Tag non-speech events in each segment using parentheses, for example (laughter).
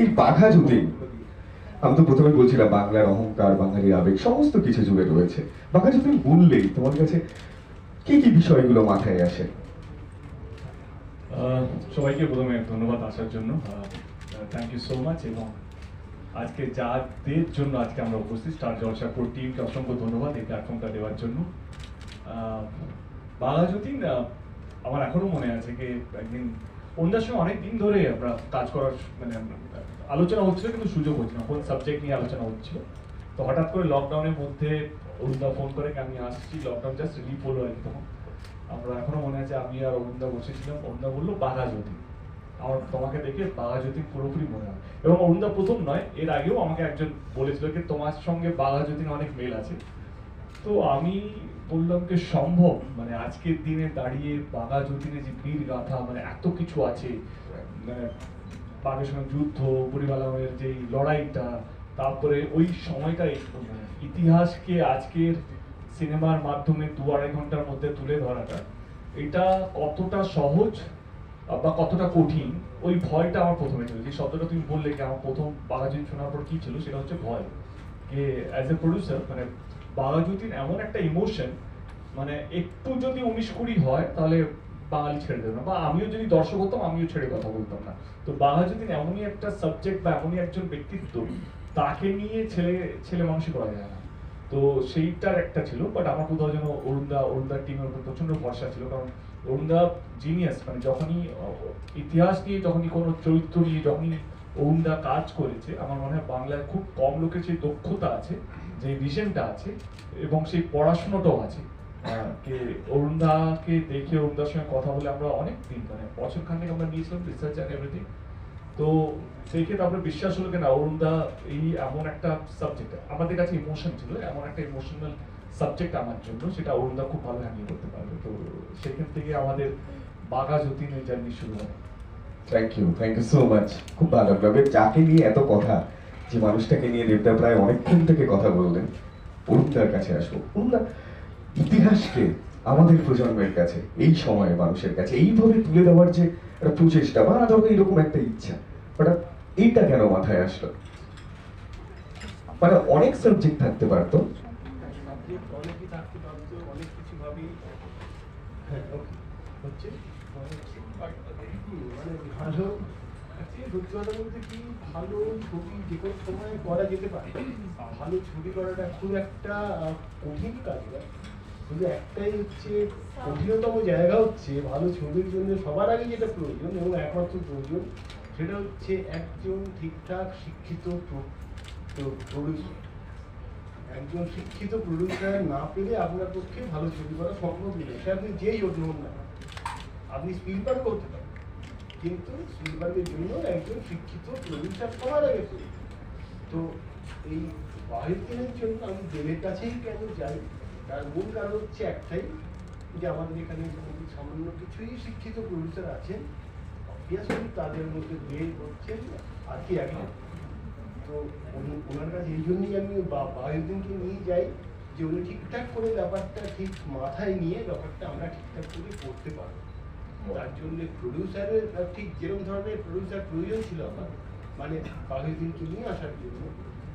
এই বাঘা যদি, আমি তো প্রথমে বলছিলাম বাংলার অহংকার, বাঙালির আবেগ, সমস্ত কিছু জুড়ে রয়েছে। বাঘা যদি বললেই তোমার কাছে কি কি বিষয়গুলো মাথায় আসে? সবাইকে প্রথমে ধন্যবাদ আসার জন্য। থ্যাংক ইউ সো মাচ এবং আজকে যাদের জন্য আজকে আমরা উপস্থিত স্টার জলসাপুর টিমকে অসংখ্য ধন্যবাদ এই প্ল্যাটফর্মটা দেওয়ার জন্য। বাংলা যতীন আমার এখনও মনে আছে যে একদিন অন্যার সঙ্গে অনেক দিন ধরে আমরা কাজ করার মানে আলোচনা হচ্ছিল কিন্তু সুযোগ হচ্ছিল কোন সাবজেক্ট নিয়ে আলোচনা হচ্ছিল। তো হঠাৎ করে লকডাউনের মধ্যে অরুণদা ফোন করে আমি আসছি লকডাউন জাস্ট রিলিফ হলো আর তখন। আমরা এখনও মনে আছে আমি আর অরুণদা বসেছিলাম, অরুণদা বলল, বাঘা জ্যোতি। আমার, তোমাকে দেখে বাঘা জ্যোতি পুরোপুরি মনে হয়। এবং অরুণদা প্রথম নয়, এর আগেও আমাকে একজন বলেছিল যে তোমার সঙ্গে বাঘা জ্যোতির অনেক মেল আছে। তো আমি যে সম্ভব? মানে আজকের দিনে দাঁড়িয়ে বাঘা যতীনে যে বীর গাথা মানে এত কিছু আছে মানে বাঘের সঙ্গে যুদ্ধ পরিবালের যে লড়াইটা, তারপরে ওই সময়টা মানে ইতিহাসকে আজকের সিনেমার মাধ্যমে দু আড়াই ঘণ্টার মধ্যে তুলে ধরাটা, এটা কতটা সহজ বা কতটা কঠিন? ওই ভয়টা আমার প্রথমে ছিল। যে শব্দটা তুমি বললে কি, আমার প্রথম বাঘাযতীন শোনার পর কি ছিল? সেটা হচ্ছে ভয়। যে অ্যাজ এ প্রডিউসার মানে বাঘাযতীন এমন একটা ইমোশন মানে একটু যদি উনিশ কুড়ি হয়, তাহলে বাঙালি ছেড়ে দেবে না। বা আমিও যদি দর্শক হতাম, আমিও ছেড়ে কথা বলতাম না। তো বাঘাযতীন এমনই একটা সাবজেক্ট বা এমনই একজন ব্যক্তিত্ব, তাকে নিয়ে ছেলে ছেলে মানুষই করা যায় না। তো সেইটার একটা ছিল বাট আমার কোথাও যেন অরুণদা, অরুণদার টিমের উপর প্রচণ্ড ভরসা ছিল, কারণ অরুণদা জিনিয়াস মানে যখনই ইতিহাস নিয়ে যখনই কোনো চরিত্র নিয়ে যখনই অরুণদা কাজ করেছে, আমার মনে হয় বাংলায় খুব কম লোকের সেই দক্ষতা আছে। যে ভিশনটা আছে এবং সেই পড়াশোনাটাও আছে। কে অরুণদাকে দেখে অরুণদার সঙ্গে কথা বলে আমরা অনেক দিন মানে বছর খানেক আমরা নিয়েছিলাম রিসার্চ অ্যান্ড এভরিথিং তো সেই ক্ষেত্রে আমরা বিশ্বাস হলো কেন, অরুণদা এই এমন একটা সাবজেক্ট আমাদের কাছে ইমোশন ছিল, এমন একটা ইমোশনাল সাবজেক্ট আমার জন্য, সেটা অরুণদা খুব ভালো হ্যান্ডেল করতে পারবে। তো সেখান থেকে আমাদের বাঘা যতীনের জার্নি শুরু হয়। Thank you thank you so much খুব ভালো লাগল। যাকে নিয়ে এত কথা যে মানুষটাকে নিয়ে দেবদা প্রায় অনেকক্ষণ থেকে কথা বললেন অরুণদার কাছে আসব অরুণদা ইতিহাসকে আমাদের প্রজন্মের কাছে এই সময়ে মানুষের কাছে এইভাবে তুলে দেওয়ার যে একটা প্রচেষ্টা বা ধরো এরকম একটা ইচ্ছা হঠাৎ এইটা কেন মাথায় আসলো মানে অনেক সাবজেক্ট থাকতে পারতো হ্যাঁ মানে কি ভালো ছবি যে কোনো সময় করা যেতে পারে? ভালো ছবি করাটা খুব একটা শুধু একটাই হচ্ছে কঠিনতম জায়গা হচ্ছে ভালো ছবির জন্য সবার আগে যেটা প্রয়োজন এবং একমাত্র প্রয়োজন, সেটা হচ্ছে একজন ঠিকঠাক শিক্ষিত একজন শিক্ষিত প্রডিউসার না পেলে আপনার পক্ষে ভালো ছবি করা সম্ভব নয় সে আপনি যেই না আপনি স্পিলবার্গ করতে পারেন। কিন্তু স্পিলবার্গের জন্য একজন শিক্ষিত প্রডিউসার সবার আগে তো এই বাহির দিনের জন্য আমি দেবের কাছেই কেন যাই? তার মূল কারণ হচ্ছে একটাই, যে আমাদের এখানে সামান্য কিছুই শিক্ষিত প্রডিউসার আছেন অবভিয়াসলি তাদের মধ্যে বের হচ্ছেন আর কি একজন। তো ওনার কাছে এই জন্যই আমি বা- বায়ুদিনকে নিয়ে যাই, যে উনি ঠিকঠাক করে ব্যাপারটা ঠিক মাথায় নিয়ে ব্যাপারটা আমরা ঠিকঠাক করে করতে পারব। তার জন্য প্রডিউসারের ঠিক যেরকম ধরনের প্রডিউসার প্রয়োজন ছিল আমার মানে বাঘের নিয়ে আসার জন্য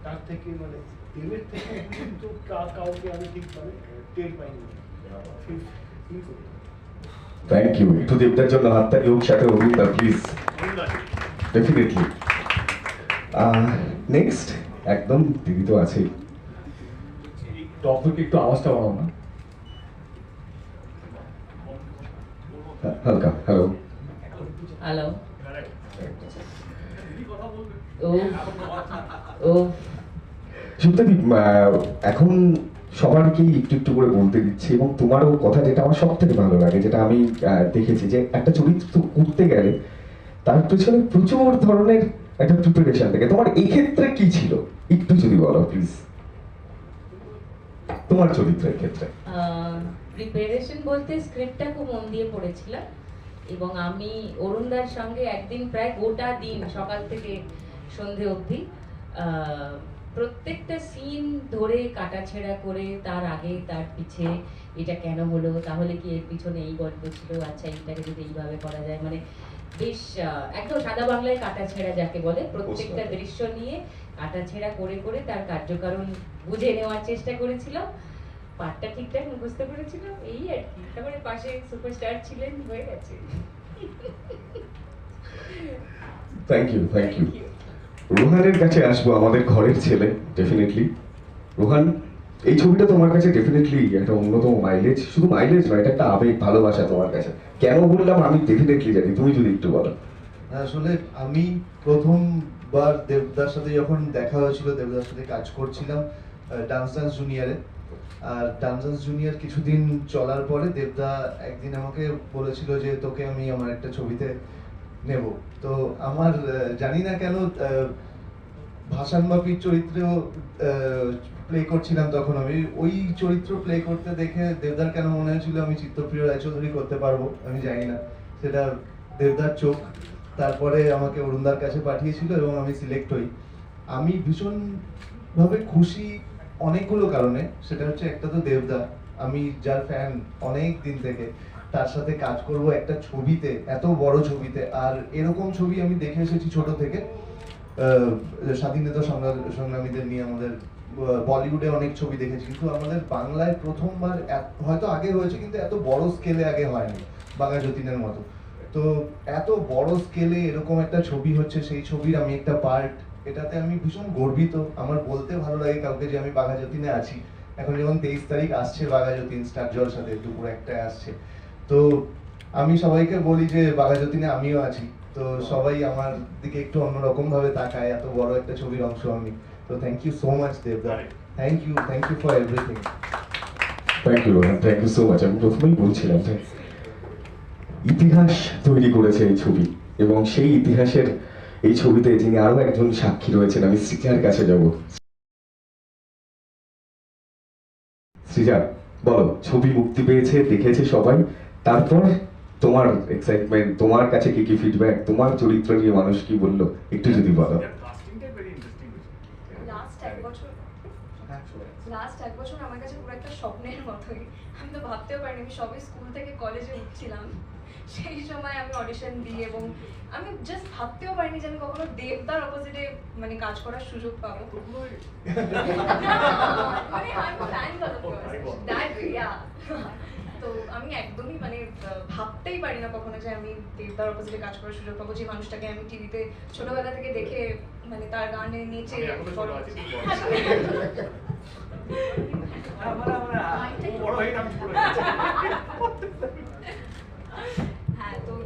তার থেকে মানে দেবের থেকে কিন্তু কাউকে আমি ঠিক মানে টের পাইনি। থ্যাংক ইউ একটু দেবদার জন্য হাততালি হোক সাথে অরুণদা প্লিজ ডেফিনেটলি নেক্সট একদম দিদি তো আছেই। টপিক একটু আওয়াজটা বাড়াও না। হালকা হ্যালো হ্যালো ও ও সুপ্তাদি এখন সবারকেই একটু একটু করে বলতে দিচ্ছি এবং তোমারও কথা যেটা আমার সব থেকে ভালো লাগে যেটা আমি দেখেছি যে একটা চরিত্র করতে গেলে তার পেছনে প্রচুর ধরনের একটা প্রিপারেশন থাকে। তোমার এই ক্ষেত্রে কি ছিল? একটু যদি বলো প্লিজ তোমার চরিত্রের ক্ষেত্রে। প্রিপারেশন বলতে স্ক্রিপ্টটা খুব মন দিয়ে পড়েছিলাম এবং আমি অরুণদার সঙ্গে একদিন প্রায় গোটা দিন সকাল থেকে সন্ধে অবধি প্রত্যেকটা সিন ধরে কাটাছেড়া করে তার আগে তার পিছে এটা কেন হলো তাহলে কি এর পিছনে এই গল্প ছিল আচ্ছা এইটাকে যদি এইভাবে করা যায় মানে বেশ একদম সাদা বাংলায় কাটা ছেঁড়া যাকে বলে প্রত্যেকটা দৃশ্য নিয়ে কাটা ছেঁড়া করে করে তার কার্যকারণ বুঝে নেওয়ার চেষ্টা করেছিলাম। পাঠটা ঠিকঠাক মুখস্থ করেছিলাম এই আর কি। তারপরে পাশে সুপারস্টার ছিলেন হয়ে গেছে। থ্যাংক ইউ থ্যাংক ইউ রোহানের কাছে আসব আমাদের ঘরের ছেলে ডেফিনেটলি রোহান এই ছবিটা তোমার কাছে ডেফিনেটলি একটা অন্যতম মাইলেজ শুধু মাইলেজ নয় এটা একটা আবেগ ভালোবাসা তোমার কাছে। কেন বললাম আমি ডেফিনেটলি জানি তুমি যদি একটু বলো। আসলে আমি প্রথমবার দেবদার সাথে যখন দেখা হয়েছিল দেবদার সাথে কাজ করছিলাম ডান্স ডান্স জুনিয়রে আর ডান্স জুনিয়র কিছুদিন চলার পরে দেবদা একদিন আমাকে বলেছিল যে তোকে আমি আমার একটা ছবিতে নেব। তো আমার জানি না কেন ভাসান বাপির চরিত্রেও প্লে করছিলাম তখন আমি। ওই চরিত্র প্লে করতে দেখে দেবদার কেন মনে হয়েছিল আমি চিত্তপ্রিয় রায়চৌধুরী করতে পারব, আমি জানি না। সেটা দেবদার চোখ। তারপরে আমাকে অরুণদার কাছে পাঠিয়েছিল এবং আমি সিলেক্ট হই। আমি ভীষণভাবে খুশি অনেকগুলো কারণে, সেটা হচ্ছে একটা তো দেবদা, আমি যার ফ্যান অনেক দিন থেকে, তার সাথে কাজ করব একটা ছবিতে, এত বড় ছবিতে, আর এরকম ছবি আমি দেখে এসেছি ছোট থেকে। স্বাধীনতা সংগ্রা- সংগ্রামীদের নিয়ে আমাদের বলিউডে অনেক ছবি দেখেছি, কিন্তু আমাদের বাংলায় প্রথমবার হয়তো আগে হয়েছে, কিন্তু এত বড় স্কেলে আগে হয়নি বাঘা যতীনের মতো। তো এত বড় স্কেলে এরকম একটা ছবি হচ্ছে, সেই ছবির আমি একটা পার্ট এটাতে আমি ভীষণ গর্বিত। আমার বলতে ভালো লাগে কাউকে যে আমি বাঘা যতীনে আছি। এখন যেমন তেইশ তারিখ আসছে বাঘা যতীন স্টার জলসাতে দুপুর একটায় আসছে। তো আমি সবাইকে বলি যে বাঘা যতীনে আমিও আছি। তো সবাই আমার দিকে একটু অন্যরকম ভাবে তাকায় এত বড় একটা ছবির অংশ আমি। তো থ্যাংক ইউ সো মাচ দেবদা। Thank you thank you for everything thank you Rohan thank you so much আমি প্রথমেই বলছিলাম ইতিহাস তৈরি করেছে এই ছবি এবং সেই ইতিহাসের এই ছবিতে যিনি আরও একজন সাক্ষী রয়েছেন আমি সৃজার কাছে যাব। সৃজা বলো ছবি মুক্তি পেয়েছে দেখেছে সবাই? তারপর তোমার এক্সাইটমেন্ট তোমার কাছে কি কি ফিডব্যাক তোমার চরিত্র নিয়ে মানুষ কি বলল? একটু যদি বলো। লাস্ট এক বছর। লাস্ট এক বছর আমার কাছে পুরো একটা স্বপ্নের মতোই। আমি তো ভাবতেও পারিনি আমি সবে স্কুল থেকে কলেজে উঠছিলাম। সেই সময় আমি অডিশন দিই এবং আমি জাস্ট ভাবতেও পারিনি যে আমি কখনো দেবদার অপোজিটে মানে কাজ করার সুযোগ পাবো। মানে. তো আমি একদমই মানে ভাবতেই পারি না কখনো যে আমি দেবদার অপোজিটে কাজ করার সুযোগ পাবো। যে মানুষটাকে আমি টিভিতে ছোটবেলা থেকে দেখে মানে তার গানে নেচে আমি এখনও বড় হয়ে আমি ছোট (laughs)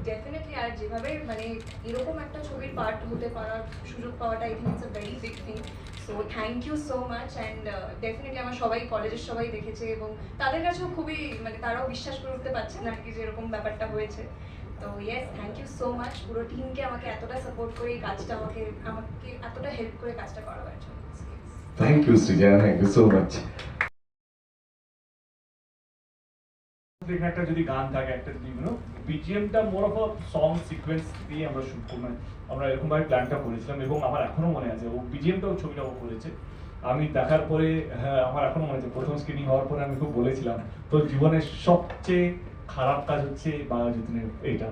ডেফিনেটলি আর যেভাবে মানে এরকম একটা ছবির পার্ট হতে পারার সুযোগ পাওয়াটা I think it's a very big thing so thank you so much and definitely আমার সবাই কলেজের সবাই দেখেছে এবং তাদের কাছেও খুবই মানে তারাও বিশ্বাস করে উঠতে পারছে না আর কি যে এরকম ব্যাপারটা হয়েছে। তো yes thank you so much পুরো টিমকে আমাকে এতটা সাপোর্ট করে এই কাজটা, আমাকে আমাকে এতটা হেল্প করে কাজটা করাবার জন্য। Thank you Srija thank you so much এখানে একটা যদি গান থাকে, একটা যদি ইউনো বিজিএমটা মোর অফ সং সিকোয়েন্স দিয়ে আমরা শুট করব। আমরা এরকম ভাবে প্ল্যানটা করেছিলাম এবং আমার এখনও মনে আছে, ও বিজিএমটাও ছবিটা ও করেছে। আমি দেখার পরে হ্যাঁ আমার এখনও মনে আছে, প্রথম স্ক্রিনিং হওয়ার পরে আমি খুব বলেছিলাম, তোর জীবনের সবচেয়ে খারাপ কাজ হচ্ছে বাঘা যতীনের এইটা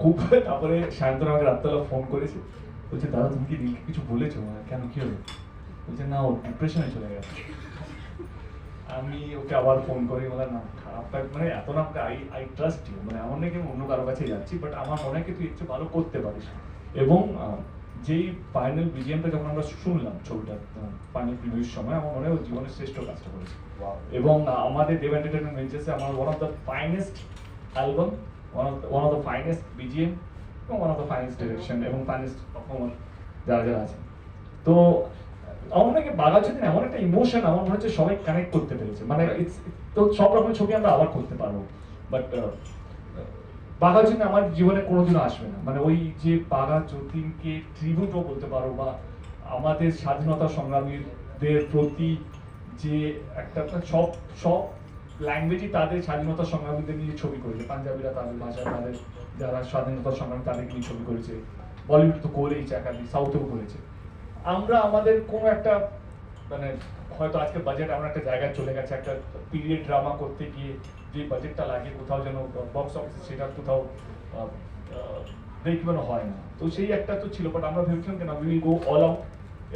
খুব, তারপরে সায়ন্তন আমাকে রাত্রেবেলা ফোন করেছে, বলছে, দাদা, তুমি কি নীলকে কিছু বলেছ? মানে কেন, কি হলো? বলছে, না ও ডিপ্রেশনে চলে গেছে। আমি ওকে আবার ফোন করি বললাম না কাজ মানে এত না আই আই ট্রাস্ট ইউ মানে এমন নাকি অন্য কারও কাছে যাচ্ছি বাট আমার মনে হয় কি তুই একটু ভালো করতে পারিস। এবং যেই ফাইনাল বিজিএমটা যখন আমরা শুনলাম ছবিটা ফাইনাল প্রিভিউর সময় আমার মনে হয় জীবনের শ্রেষ্ঠ কাজটা করেছে। এবং আমাদের দেব এন্টারটেনমেন্ট ভেঞ্চার্সে আমার one of the finest album one of one of the finest BGM এবং one of the finest direction এবং ফাইনেস্ট পারফর্মার যারা যারা আছে তো আমার নাকি বাঘাযতীন এমন একটা ইমোশন আমার মনে হচ্ছে সবাই কানেক্ট করতে পেরেছে। মানে তো সব রকমের ছবি আমরা আবার করতে পারব। বাট বাঘা বাঘাযতীন আমার জীবনে কোনোদিনও আসবে না। মানে ওই যে বাঘা যতীনকে ট্রিবিউটও বলতে পারো বা আমাদের স্বাধীনতা সংগ্রামীদের প্রতি যে একটা একটা সব সব ল্যাঙ্গুয়েজই তাদের স্বাধীনতা সংগ্রামীদের নিয়ে ছবি করেছে। পাঞ্জাবিরা তাদের ভাষা তাদের যারা স্বাধীনতা সংগ্রামী তাদেরকে নিয়ে ছবি করেছে। বলিউড তো করেইছে একাধিক সাউথেও করেছে। আমরা আমাদের কোনো একটা মানে হয়তো আজকে বাজেট আমরা একটা জায়গায় চলে গেছে, একটা পিরিয়ড ড্রামা করতে গিয়ে যে বাজেটটা লাগে, কোথাও যেন বক্স অফিসে সেটা কোথাও দেখবেন হয় না। তো সেই একটা তো ছিল বাট আমরা ভেবেছিলাম কেন উইল গো অল আউট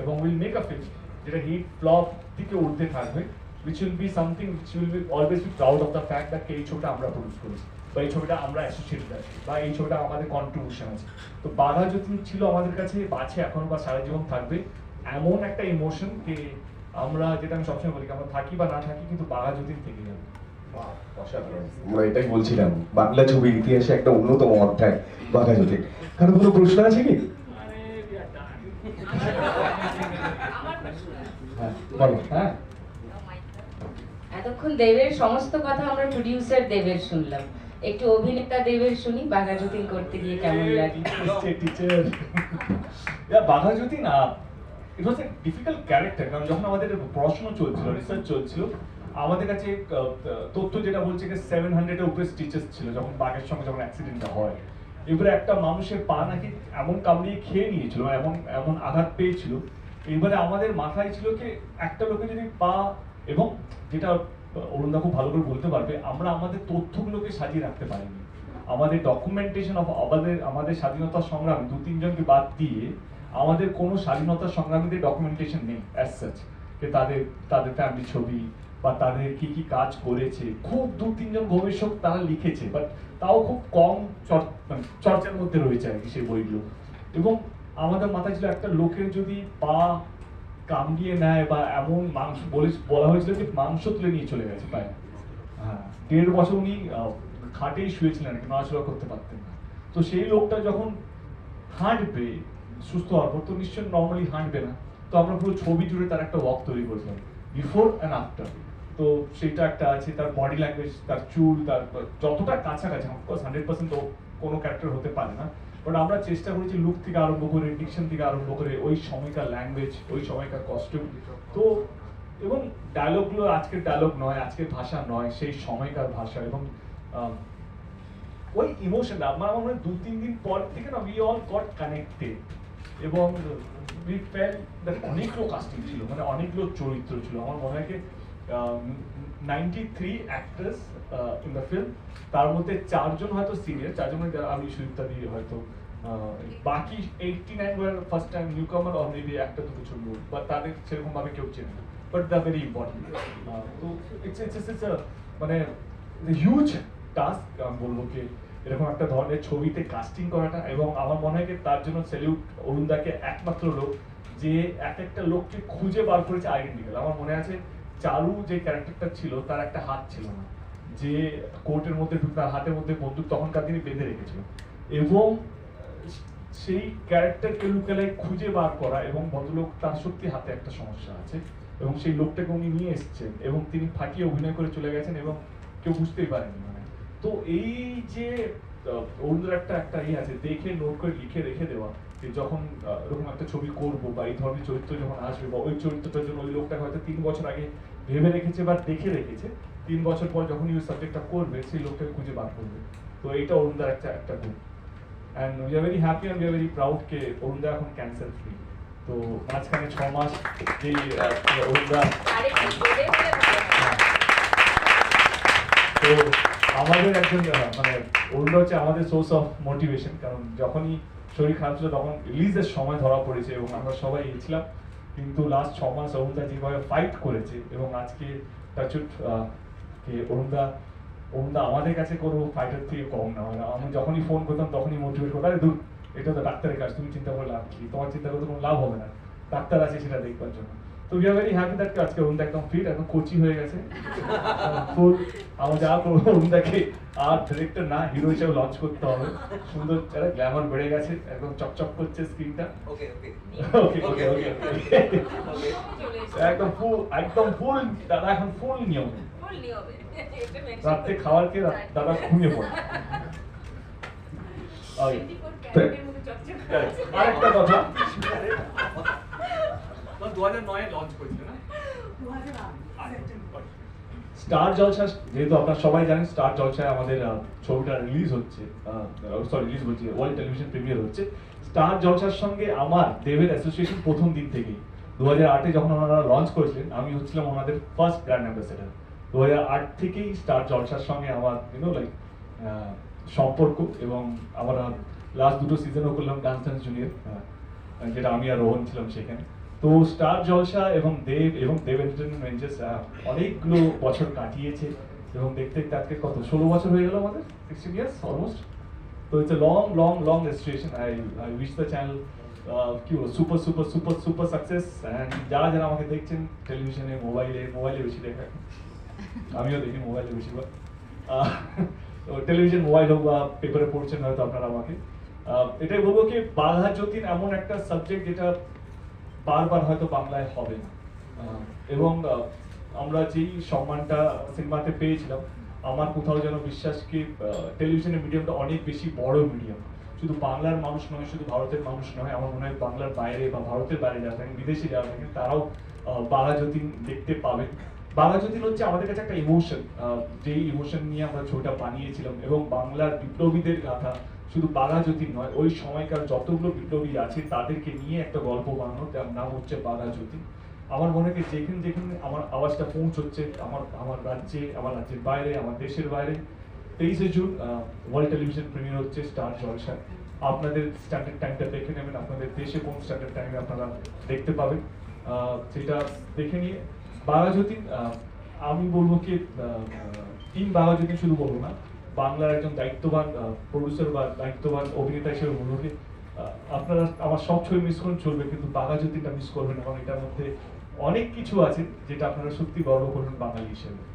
এবং উইল মেক আ ফিল্ম যেটা হিট ফ্লপ দিকে উঠতে থাকবে which will be something which will be always be proud of the fact that এই ছবিটা আমরা প্রডিউস করেছি। বা এই ছবিটা আমরা অ্যাসোসিয়েটেড আছি বা এই ছবিটা আমাদের কন্ট্রিবিউশন আছে। তো বাধা যদি ছিল আমাদের কাছে বাছে এখন বা সারা জীবন থাকবে এমন একটা ইমোশন যে আমরা যেটা আমি সবসময় বলি আমরা থাকি বা না থাকি কিন্তু বাঘা যতীন থেকে যাবে। আমরা এটাই বলছিলাম বাংলা ছবির ইতিহাসে একটা অন্যতম অধ্যায় বাঘা জ্যোতি কারও কোনো প্রশ্ন আছে কি? হ্যাঁ বলো হ্যাঁ। এতক্ষণ দেবের সমস্ত কথা আমরা প্রডিউসার দেবের শুনলাম। একটু অভিনেতা দেবের শুনি, বাঘা যতীন করতে গিয়ে কেমন লাগে? টিচার টিচার বাঘা যদি না ইট ওয়াজ এ ডিফিকাল্ট ক্যারেক্টার কারণ যখন আমাদের পড়াশোনা চলছিল রিসার্চ চলছিল, আমাদের কাছে তথ্য যেটা বলছে যে সেভেন হান্ড্রেডের উপরে স্টিচেস ছিল, যখন বাঘের সঙ্গে যখন অ্যাক্সিডেন্টটা হয়। এবারে একটা মানুষের পা নাকি এমন কামড়িয়ে খেয়ে নিয়েছিল, এমন এমন আঘাত পেয়েছিল। এবারে আমাদের মাথায় ছিল কি, একটা লোকে যদি পা এবং যেটা অরুণদা খুব ভালো করে বলতে পারবে, আমরা আমাদের তথ্যগুলোকে সাজিয়ে রাখতে পারিনি। আমাদের ডকুমেন্টেশন অফ আমাদের আমাদের স্বাধীনতা সংগ্রাম, দু তিনজনকে বাদ দিয়ে আমাদের কোনো স্বাধীনতা সংগ্রামীদের ডকুমেন্টেশন নেই অ্যাজ সাচ যে তাদের তাদের ফ্যামিলি ছবি বা তাদের কি কি কাজ করেছে। খুব দু তিনজন গবেষক তারা লিখেছে বাট তাও খুব কম মানে চর্চার মধ্যে রয়েছে আর কি সেই বইগুলো। এবং আমাদের মাথায় ছিল একটা লোকের যদি পা কামড়িয়ে নেয় বা এমন মাংস বলে হয়েছিল যে মাংস তুলে নিয়ে চলে গেছে পায়ে হ্যাঁ দেড় বছর উনি খাটেই শুয়েছিলেন আর কি, নড়াচড়া করতে পারতেন না। তো সেই লোকটা যখন হাঁটবে, সুস্থ হওয়ার পর, তো নিশ্চয়ই নর্মালি হাঁটবে না। তো আমরা পুরো ছবি জুড়ে তার একটা ওয়াক তৈরি করেছিলাম বিফোর অ্যান্ড আফটার তো সেটা একটা আছে, তার বডি ল্যাঙ্গুয়েজ তার চুল, তার যতটা কাছাকাছি অফকোর্স হান্ড্রেড পার্সেন্ট কোনো ক্যারেক্টার হতে পারে না। বাট আমরা চেষ্টা করেছি লুক থেকে আরম্ভ করে ডিকশন থেকে আরম্ভ করে, ওই সময়কার ল্যাঙ্গুয়েজ ওই সময়কার কস্টিউম তো এবং ডায়লগগুলো আজকের ডায়লগ নয়, আজকের ভাষা নয়, সেই সময়কার ভাষা এবং ওই ইমোশন আমার মনে হয় দু, তিন দিন পর থেকে না উই অল গট কানেক্টেড এবং উই ফেল অনেকগুলো কাস্টিং ছিল মানে অনেকগুলো চরিত্র ছিল। আমার মনে হয় ninety actors in the film তার মধ্যে চারজন হয়তো সিনিয়র চারজন আমি সুদীপ্তা দিয়ে হয়তো বাকি eighty nine were first time newcomer or maybe একটা দুটো ছবি বা তাদের সেরকম ভাবে কেউ চেনে না। বাট দ্য ভেরি ইম্পর্টেন্ট তো ইটস ইটস ইটস মানে হিউজ টাস্ক আমি বলব কি, এরকম একটা ধরনের ছবিতে কাস্টিং করাটা, এবং আমার মনে হয় তার জন্য সেলিউট অরুণদাকে একমাত্র লোক, যে এক একটা লোককে খুঁজে বার করেছে আইডেন্টিক্যাল আমার মনে আছে চারু যে ক্যারেক্টারটা ছিল, তার একটা হাত ছিল না। যে কোর্টের মধ্যে তার হাতের মধ্যে বন্দুক তখনকার দিনে বেঁধে রেখেছিল। এবং সেই ক্যারেক্টারকে লুকালে খুঁজে বার করা এবং ভদ্রলোক তার সত্যি হাতে একটা সমস্যা আছে এবং সেই লোকটাকে উনি নিয়ে এসেছেন এবং তিনি ফাটিয়ে অভিনয় করে চলে গেছেন এবং কেউ বুঝতেই পারেনি মানে। তো এই যে অরুণদের একটা একটা ইয়ে আছে, দেখে নোট করে লিখে রেখে দেওয়া যে যখন এরকম একটা ছবি করব বা এই ধরনের চরিত্র যখন আসবে বা ওই চরিত্রটার জন্য ওই লোকটা হয়তো তিন বছর আগে ভেবে রেখেছে বা দেখে রেখেছে তিন বছর পর যখন ওই সাবজেক্টটা করবে সেই লোকটাকে খুঁজে বার করবে। তো এইটা অরুণদার একটা একটা গুণ and we are very happy and we are very proud কে অরুণদা এখন ক্যান্সার ফ্রি তো মাঝখানে ছ মাস যে অরুণদা। তো আমাদের একজন মানে অরুণদা হচ্ছে আমাদের সোর্স অফ মোটিভেশন কারণ যখনই শরীর খারাপ ছিল তখন রিলিজের সময় ধরা পড়েছে এবং আমরা সবাই ছিলাম। কিন্তু লাস্ট ছ মাস অরুণদা যেভাবে ফাইট করেছে এবং আজকে টাচুট কে অরুণদা অরুণদা আমাদের কাছে কোনো ফাইটার থেকে কম না। হয় আমি যখনই ফোন করতাম তখনই মোটিভেট করতাম দূর এটা তো ডাক্তারের কাজ, তুমি চিন্তা করলে লাভ কি? তোমার চিন্তা করতে কোনো লাভ হবে না। ডাক্তার আছে সেটা দেখবার জন্য। তো we are very happy that আজকে অরুণদা একদম ফিট একদম কোচি হয়ে গেছে। ফুল আমরা যা করব অরুণদাকে আর ডিরেক্টর না হিরো হিসেবে লঞ্চ করতে হবে। সুন্দর একটা গ্ল্যামার বেড়ে গেছে একদম চকচক করছে স্ক্রিনটা ওকে ওকে ওকে ওকে ওকে একদম ফুল একদম ফুল দাদা এখন ফুল নিয়ম। রাত্রে খাওয়ার খেয়ে দাদা ঘুমিয়ে পড়ে। Okay. 24 ক্যারেটের মতো চকচক করছে। আরেকটা কথা। দু হাজার নয়ে লঞ্চ করেছিল না? স্টার জলসা যেহেতু আপনারা সবাই জানেন স্টার জলসায় আমাদের ছবিটা রিলিজ হচ্ছে সরি রিলিজ হচ্ছে ওয়ার্ল্ড টেলিভিশন প্রিমিয়ার হচ্ছে। স্টার জলসার সঙ্গে আমার দেবের অ্যাসোসিয়েশন প্রথম দিন থেকেই। দু হাজার আটে যখন ওনারা লঞ্চ করেছিলেন আমি হচ্ছিলাম ওনাদের ফার্স্ট ব্র্যান্ড অ্যাম্বাসেডার দু হাজার আট থেকেই স্টার জলসার সঙ্গে আমার ইউনো লাইক সম্পর্ক এবং আমরা লাস্ট দুটো সিজনও করলাম ডান্স ডান্স জুনিয়র যেটা আমি আর রোহন ছিলাম সেখানে। তো স্টার জলসা এবং দেব এবং দেব এন্টারটেনমেন্ট অনেকগুলো বছর কাটিয়েছে এবং দেখতে দেখতে আজকে কত ষোলো বছর হয়ে গেল আমাদের সিক্সটিন ইয়ার্স অলমোস্ট তো it's a long long long registration I I wish the channel কি বলব super super super super success and যারা যারা আমাকে দেখছেন টেলিভিশনে মোবাইলে মোবাইলে বেশি দেখা (laughs) আমিও দেখি মোবাইলে বেশিরভাগ। তো টেলিভিশন মোবাইল হোক বা পেপারে পড়ছেন হয়তো আপনারা আমাকে। এটাই বলব কি বাঘা যতীন এমন একটা সাবজেক্ট যেটা বারবার হয়তো বাংলায় হবে না। এবং আমরা যেই সম্মানটা সিনেমাতে পেয়েছিলাম আমার কোথাও যেন বিশ্বাস কি টেলিভিশনের মিডিয়ামটা অনেক বেশি বড় মিডিয়াম শুধু বাংলার মানুষ নয় শুধু ভারতের মানুষ নয় আমার মনে হয় বাংলার বাইরে বা ভারতের বাইরে যারা থাকেন বিদেশে যারা থাকেন তারাও আহ, বাঘা যতীন দেখতে পাবেন। বাঘা যতীন হচ্ছে আমাদের কাছে একটা ইমোশন যেই ইমোশন নিয়ে আমরা ছবিটা বানিয়েছিলাম এবং বাংলার বিপ্লবীদের গাথা শুধু বাঘা যতীন নয় ওই সময়কার যতগুলো বিপ্লবী আছে তাদেরকে নিয়ে একটা গল্প বানানো তার নাম হচ্ছে বাঘা যতীন আমার মনে হয় যেখানে যেখানে আমার আওয়াজটা পৌঁছচ্ছে আমার আমার রাজ্যে আমার রাজ্যের বাইরে আমার দেশের বাইরে তেইশে জুন ওয়ার্ল্ড টেলিভিশন প্রিমিয়ার হচ্ছে স্টার জলসা আপনাদের স্ট্যান্ডার্ড টাইমটা দেখে নেবেন আপনাদের দেশে কোন স্ট্যান্ডার্ড টাইমে আপনারা দেখতে পাবেন। সেটা দেখে নিয়ে আহ, আমি বলব কি টিম বাঘাযতীন শুধু বলব না বাংলার একজন দায়িত্ববান প্রডিউসার বা দায়িত্ববান অভিনেতা হিসেবে মনে হবে আপনারা আমার সব ছবি মিস করুন, চলবে, কিন্তু বাঘা জ্যোতিটা মিস করবেন এবং এটার মধ্যে অনেক কিছু আছে যেটা আপনারা সত্যি গর্ব করবেন বাঙালি হিসেবে।